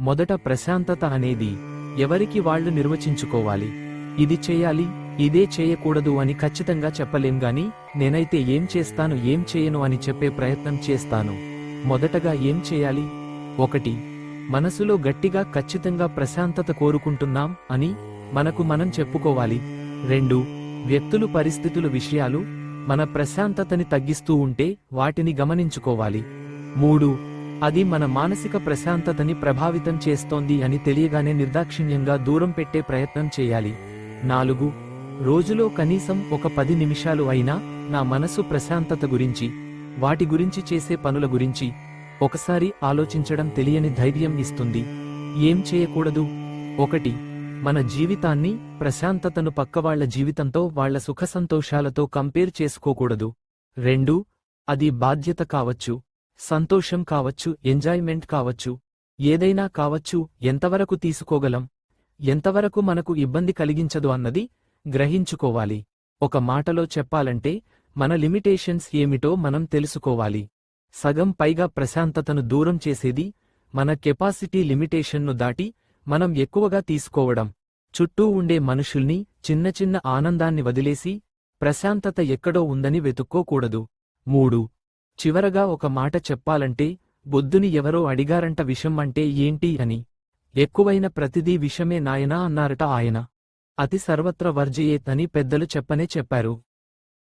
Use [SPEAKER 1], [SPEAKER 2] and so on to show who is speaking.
[SPEAKER 1] మొదట ప్రశాంతత అనేది ఎవరికి వాళ్ళు నిర్వచించుకోవాలి? ఇది చేయాలి ఇదే చేయకూడదు అని ఖచ్చితంగా చెప్పలేం గాని నేనైతే ఏం చేస్తాను ఏం చేయను అని చెప్పే ప్రయత్నం చేస్తాను. మొదటగా ఏం చేయాలి? ఒకటి మనసులో గట్టిగా ఖచ్చితంగా ప్రశాంతత కోరుకుంటున్నాం అని మనకు మనం చెప్పుకోవాలి. రెండు వ్యక్తులు పరిస్థితులు విషయాలు మన ప్రశాంతతని తగ్గిస్తూ ఉంటే వాటిని గమనించుకోవాలి. మూడు అది మన మానసిక ప్రశాంతతని ప్రభావితం చేస్తోంది అని తెలియగానే నిర్దాక్షిణ్యంగా దూరం పెట్టే ప్రయత్నం చేయాలి. నాలుగు రోజులో కనీసం ఒక పది నిమిషాలు అయినా నా మనసు ప్రశాంతత గురించి వాటి గురించి చేసే పనుల గురించి ఒకసారి ఆలోచించడం తెలియని ధైర్యం ఇస్తుంది. ఏం చేయకూడదు? ఒకటి మన జీవితాన్ని ప్రశాంతతను పక్కవాళ్ళ జీవితంతో వాళ్ళ సుఖసంతోషాలతో కంపేర్ చేసుకోకూడదు. రెండు అది బాధ్యత కావచ్చు. సంతోషం కావచ్చు ఎంజాయ్మెంట్ కావచ్చు ఏదైనా కావచ్చు ఎంతవరకు తీసుకోగలం ఎంతవరకు మనకు ఇబ్బంది కలిగించదు అన్నది గ్రహించుకోవాలి. ఒక మాటలో చెప్పాలంటే మన లిమిటేషన్స్ ఏమిటో మనం తెలుసుకోవాలి. సగం పైగా ప్రశాంతతను దూరం చేసేది మన కెపాసిటీ లిమిటేషన్ను దాటి మనం ఎక్కువగా తీసుకోవడం. చుట్టూ ఉండే మనుషుల్ని చిన్న చిన్న ఆనందాన్ని వదిలేసి ప్రశాంతత ఎక్కడో ఉందని వెతుక్కోకూడదు. మూడు చివరగా ఒక మాట చెప్పాలంటే బుద్ధుని ఎవరో అడిగారంట విషం అంటే ఏంటి అని. ఎక్కువైన ప్రతిదీ విషమే నాయనా అన్నారట ఆయన. అతి సర్వత్ర వర్జయేత్ అని పెద్దలు చెప్పనే చెప్పారు.